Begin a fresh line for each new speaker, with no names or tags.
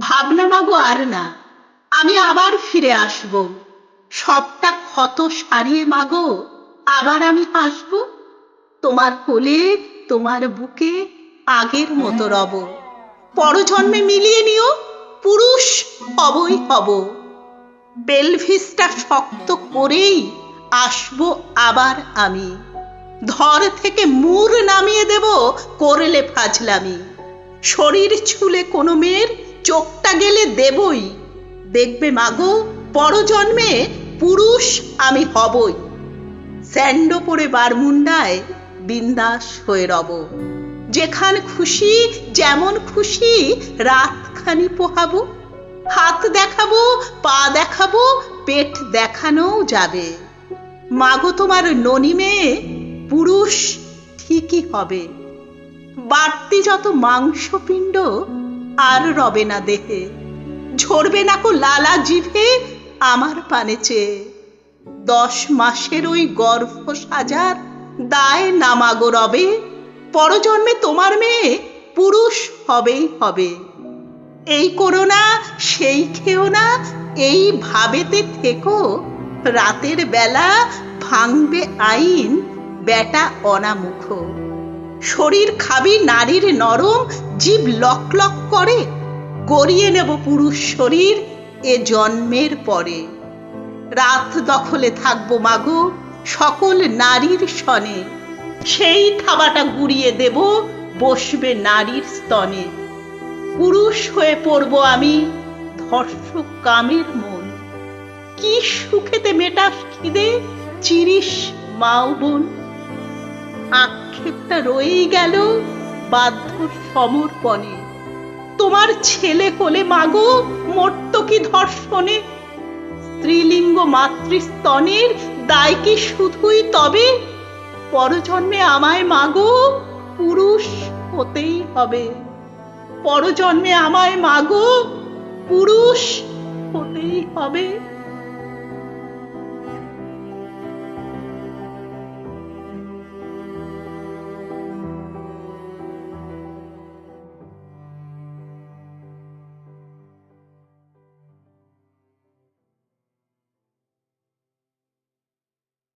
ভাবনা মাগো আর না, আমি আবার ফিরে আসব। সবটা ক্ষত সারিয়ে মাগো, আবার আমি আসব? তোমার কোলে, তোমার বুকে আগের মতো রব। পরজন্মে মিলিয়ে নিও, পুরুষ হবই হব। পেলভিসটা শক্ত করেই আসব আবার আমি। ধর থেকে মুর নামিয়ে দেব, করলে ফাজলামি। শরীর ছুলে কোনো মেয়ের চোখটা গেলে দেবই। দেখবে মাগো, পরজন্মে পুরুষ আমি হবই। স্যান্ডো পরে বারমুন্ডায় বিন্দাস হয়ে রব। যেখান খুশি, যেমন খুশি, রাতখানি পোহাবো। হাত দেখাবো, পা দেখাবো, পেট দেখানোও যাবে। মাগো, তোমার ননি মেয়ে পুরুষ ঠিকই হবে। বাড়তি যত মাংস মাংসপিণ্ড আর রবে না দেহে। ঝরবে না কো লালা জিভে আমার পানে চেয়ে। দশ মাসের ওই গর্ভ সাজার দায় নামাগো রবে। পরজন্মে তোমার মেয়ে পুরুষ হবেই হবে। এই করো না, সেই খেও না, এই ভাবেতে থেকো। রাতের বেলা ভাঙবে আইন বেটা অনামুখ। শরীর খাবি, নারীর নরম, জীব লক লক করে। গড়িয়ে নেব পুরুষ শরীর এ জন্মের পরে। রাত দখলে থাকব মাগো সকল নারীর সনে। সেই থাবাটা গুড়িয়ে দেব, বসবে নারীর স্তনে। পুরুষ হয়ে পড়ব আমি ধর্ষক কামের মন। কি সুখেতে মেটাস খিদে চিরিস মাও বোন। আক্ষেপটা রয়েই গেল বাধ্য সমর্পণে। তোমার ছেলে কোলে মাগো মর্ত কি ধর্ষণে। স্ত্রীলিঙ্গ মাতৃস্তনের দায় কি শুধুই তবে? পরজন্মে আমায় মাগো পুরুষ হতেই হবে। পরজন্মে আমায় মাগো পুরুষ হতেই হবে।